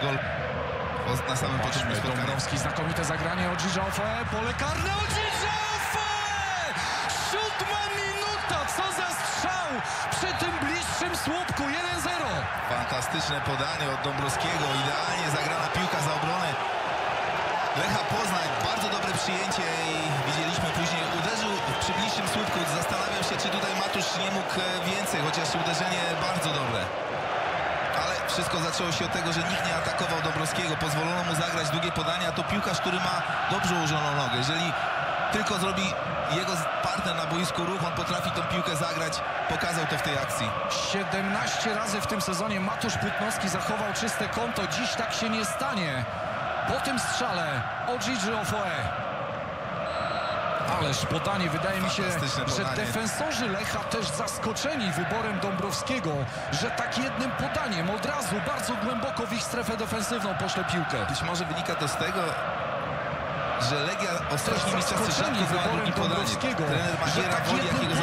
Gol na samym początku spotkania. Dąbrowski, znakomite zagranie od Ofe, pole karne od Ofe! Siódma minuta, co za strzał przy tym bliższym słupku, 1-0. Fantastyczne podanie od Dąbrowskiego. Idealnie zagrana piłka za obronę. Lecha Poznań, bardzo dobre przyjęcie i widzieliśmy później uderzył przy bliższym słupku. Zastanawiam się, czy tutaj Matusz nie mógł e, więcej, chociaż uderzenie bardzo dobre. Wszystko zaczęło się od tego, że nikt nie atakował Dąbrowskiego. Pozwolono mu zagrać długie podania. To piłkarz, który ma dobrze ułożoną nogę. Jeżeli tylko zrobi jego partner na boisku ruch, on potrafi tą piłkę zagrać. Pokazał to w tej akcji. 17 razy w tym sezonie Matusz Płótnowski zachował czyste konto. Dziś tak się nie stanie. Po tym strzale Ogigi Ofoe. Ależ podanie, wydaje mi się, że defensorzy Lecha też zaskoczeni wyborem Dąbrowskiego, że tak jednym podaniem od razu bardzo głęboko w ich strefę defensywną poszle piłkę. Być może wynika to z tego, że Legia mistrzostwie zaskoczeni rzadko wyborem. Dąbrowskiego, że tak jednym